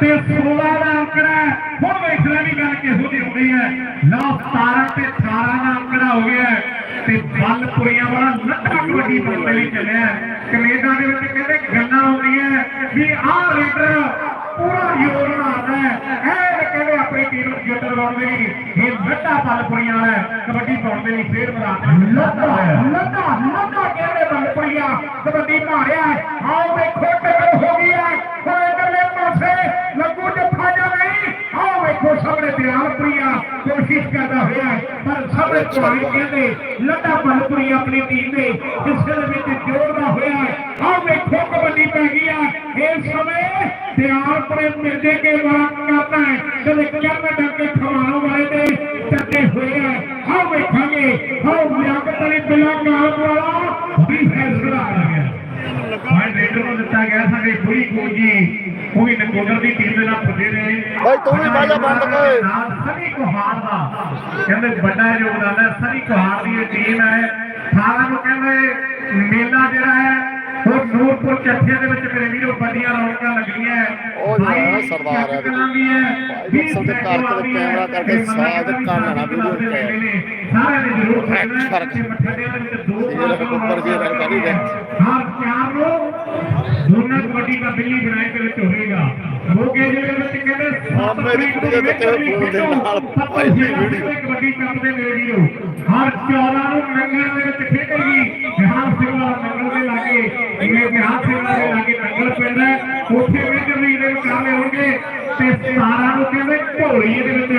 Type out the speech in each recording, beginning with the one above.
ਤੇ 16 ਦਾ ਅੰਕੜਾ ਹੈ। ਹੁਣ ਵੇਖਣਾ ਵੀ ਗੱਲ ਕਿਹੋ ਜਿਹੀ ਹੁੰਦੀ ਹੈ 9 17 ਤੇ 18 ਦਾ ਅੰਕੜਾ ਹੋ ਗਿਆ ਹੈ ਤੇ ਬੱਲਪੁਰੀਆਂ ਵਾਲਾ ਲੱਖਾਂ ਕਬੱਡੀ ਬੰਦੇ ਲਈ ਚੱਲਿਆ ਹੈ। ਕੈਨੇਡਾ ਦੇ ਵਿੱਚ ਕਹਿੰਦੇ ਗੱਲਾਂ ਹੁੰਦੀਆਂ ਵੀ ਆਹ ਲੀਡਰ ਪੂਰਾ ਜ਼ੋਰ ਮਾਰਦਾ ਹੈ ਇਹ ਕਹਿੰਦੇ ਆਪਣੀ ਟੀਮ ਨੂੰ ਜਿੱਤ ਦਿਵਾਉਣ ਦੇ ਲਈ ਇਹ ਲੱਖਾਂ ਬੱਲਪੁਰੀਆਂ ਵਾਲਾ ਹੈ। ਕਬੱਡੀ ਪਾਉਣ ਦੇ ਲਈ ਫੇਰ ਮੈਦਾਨ ਲੱਖਾਂ ਲੱਖਾਂ ਕੋਸ਼ਿਸ਼ ਕਰਦਾ ਹੋਇਆ ਪਰ ਸਾਹਮਣੇ ਕੁਹਾੜੀ ਕਹਿੰਦੇ ਲੱਡਾ ਬਲਪੁਰੀ ਆਪਣੀ ਟੀਮ ਦੇ ਹਿੱਸੇ ਦੇ ਵਿੱਚ ਜੋੜਦਾ ਹੋਇਆ ਹੈ। ਵੇਖੋ ਕਬੱਡੀ ਪੈ ਗਈ ਹੈ ਇਸ ਸਮੇਂ ਦਿਆਲਪੁਰੇ ਮਿਰਜੇ ਕੇ ਵਾਰ ਕਰਦਾ ਹੈ ਕਦੇ ਚਰਨ ਡੰਕੇ ਖਵਾਉਣ ਵਾਲੇ ਤੇ ਟੱਕੇ ਹੋਏ ਹੈ ਆਓ ਵੇਖਾਂਗੇ ਆਓ ਲਿਆਕਤ ਅਲੀ ਬਿਲਾ ਗਾਲ ਵਾਲਾ ਵੀ ਫੈਸਲਾ ਆ ਗਿਆ ਹਾਂ ਰੇਡਰ ਨੂੰ ਦਿੱਤਾ ਗਿਆ ਸਾਡੇ ਪੂਰੀ ਕੋਚ ਜੀ। ਉਹ ਵੀ ਨਕੋਦਰ ਦੀ ਟੀਮ ਦੇ ਨਾਲ ਪੁੱਜੇ ਨੇ। ਬਾਈ ਤੂੰ ਵੀ ਬਾਜਾ ਬੰਦ ਕਰ। ਨਾਲ ਸਨੀ ਕੁਹਾਰ ਦਾ। ਕਹਿੰਦੇ ਵੱਡਾ ਯੋਗਦਾਨ ਹੈ। ਸਨੀ ਕੁਹਾਰ ਦੀ ਇਹ ਟੀਮ ਹੈ। ਸਾਰਿਆਂ ਨੂੰ ਕਹਿੰਦੇ ਮੇਲਾ ਜਿਹੜਾ ਹੈ ਉਹ ਨੂਰਪੁਰ ਚੱਠੇ ਦੇ ਵਿੱਚ ਮੇਰੇ ਵੀਰੋ ਵੱਡੀਆਂ ਰੌਣਕਾਂ ਲੱਗੀਆਂ ਉਹ ਜਿਹੜਾ ਸਰਦਾਰ ਹੈ ਭਾਈ ਅਕਸਰ ਦੇ ਘਰ ਤੇ ਕੈਮਰਾ ਕਰਕੇ ਸਾਧ ਕੰਨ ਨਾ ਵੀਡੀਓ ਤੇ। ਸਾਰਿਆਂ ਨੇ ਜ਼ਰੂਰ ਫਰਕ-। ਤੇ ਦੇ ਦੋ ਲੋਕ ਉੱਪਰ ਜੀ ਰੰਗ ਨਹੀਂ ਰਹੇ। ਹਰ ਚਾਰ ਨੂੰ ਦੋਨਾਂ ਕਬੱਡੀ ਦਾ ਬਿੱਲੀ ਬਣਾਏ ਦੇ ਵਿੱਚ ਹੋਵੇਗਾ ਮੋਗੇ ਜ਼ਿਲ੍ਹੇ ਵਿੱਚ ਕਹਿੰਦੇ ਹਾਂ, ਮੇਰੀ ਕੁੜੀ ਦੇ ਵਿੱਚ ਫੋਨ ਦੇ ਨਾਲ ਪਾਈ ਵੀਡੀਓ। ਕਬੱਡੀ ਕੱਪ ਦੇ ਵੀਰੋ ਹਰ 14 ਨੂੰ ਨੰਗਲ ਦੇ ਵਿੱਚ ਖੇਡੇਗੀ ਕਹਿੰਦੇ ਢੋਲੀ ਦੇ ਵਿੱਚ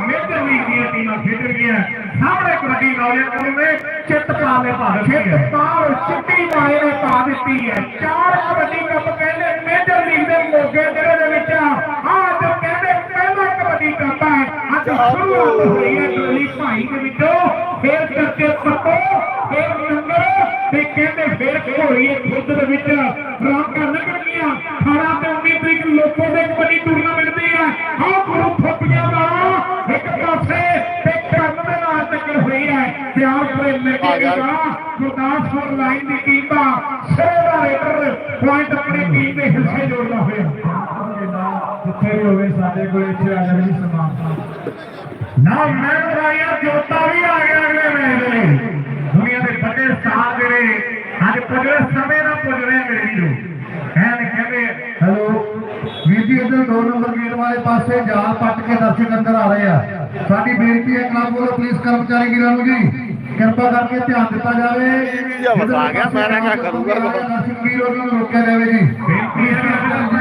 ਮੇਜਰ ਲੀਗ ਦੀਆਂ ਟੀਮਾਂ ਖੇਡਣਗੀਆਂ ਸਾਹਮਣੇ ਕਬੱਡੀ ਨੌਜਵਾਨ ਨੇ ਚਿੱਤ ਪਾ ਦੇ ਭਾਰਤ ਚਿੱਤ ਪਾਰ ਚਿੱਟੀ ਮਾਏ ਨੇ ਪਾ ਦਿੱਤੀ ਹੈ ਚਾਰ ਕਬੱਡੀ ਕੱਪ ਕਹਿੰਦੇ ਮੇਜਰ ਲੀਗ ਦੇ ਮੋਗੇ ਜ਼ਿਲ੍ਹੇ ਦੇ ਵਿੱਚ ਆਹ ਜੋ ਕਹਿੰਦੇ ਪਹਿਲਾ ਕਬੱਡੀ ਕੱਪ ਹੈ ਅੱਜ ਸ਼ੁਰੂਆਤ ਹੋਈ ਹੈ ਟੋਲੀ ਭਾਈ ਦੇ ਵਿੱਚੋਂ ਫੇਰ ਕਰਕੇ ਪੱਤੋ ਫੇਰ ਨੰਗਲ ਤੇ ਕਹਿੰਦੇ ਫੇਰ ਘੋੜੀਏ ਖੁੱਦ ਦੇ ਵਿੱਚ ਰੌਣਕਾਂ ਲੱਗਣਗੀਆਂ 18 ਤੇ 19 ਤਰੀਕ ਲੋਕੋ ਦੇ ਕਬੱਡੀ ਟੂਰਨਾਮੈਂਟ ਪਿਆਰ ਮਿਲਕੇ ਗਿਆ। ਦਾ ਗੁਰਦਾਸਪੁਰ ਲਾਈਨ ਦੀ ਟੀਮ ਦਾ ਦਾ ਰੇਡਰ ਪੁਆਇੰਟ ਆਪਣੀ ਟੀਮ ਦੇ ਹਿੱਸੇ ਜੋੜਦਾ ਹੋਇਆ। ਜਿੱਥੇ ਵੀ ਹੋਵੇ ਸਾਡੇ ਕੋਲ ਇੱਥੇ ਆ ਜਾਵੇ ਸਮਾਨ ਨਾ ਮੈਂ ਬਰਾਇਆ ਜੋਤਾ ਵੀ ਆ ਗਿਆ ਅਗਲੇ ਮੈਚ ਦੇ ਲਈ। ਦੁਨੀਆ ਦੇ ਵੱਡੇ ਸਟਾਰ ਜਿਹੜੇ ਅੱਜ ਪੁੱਜਰੇ ਸਮੇਂ ਦਾ ਪੁੱਜ ਰਹੇ ਮੇਰੇ ਵੀਰੋ। ਐਨ ਕਹਿੰਦੇ ਹੈਲੋ ਵੀਰ ਜੀ ਇੱਧਰ ਦੋ ਨੰਬਰ ਗੇਟ ਵਾਲੇ ਪਾਸੇ ਜਾਲ ਪੱਟ ਕੇ ਦਰਸ਼ਕ ਅੰਦਰ ਆ ਰਹੇ ਆ। ਸਾਡੀ ਬੇਨਤੀ ਹੈ ਕਲੱਬ ਵੱਲੋਂ ਪੁਲਿਸ ਕਰਮਚਾਰੀ ਵੀਰਾਂ ਨੂੰ ਜੀ ਕਿਰਪਾ ਕਰਕੇ ਧਿਆਨ ਦਿੱਤਾ ਜਾਵੇ ਜੀ ਵਸਾ ਗਿਆ, ਮੈਂ ਨਾ ਕਿਆ ਕਰੂੰਗਾ। ਦਰਸ਼ਕ ਵੀਰ ਉਹਨਾਂ ਨੂੰ ਰੋਕਿਆ ਜਾਵੇ ਜੀ ਬੇਨਤੀ ਹੈ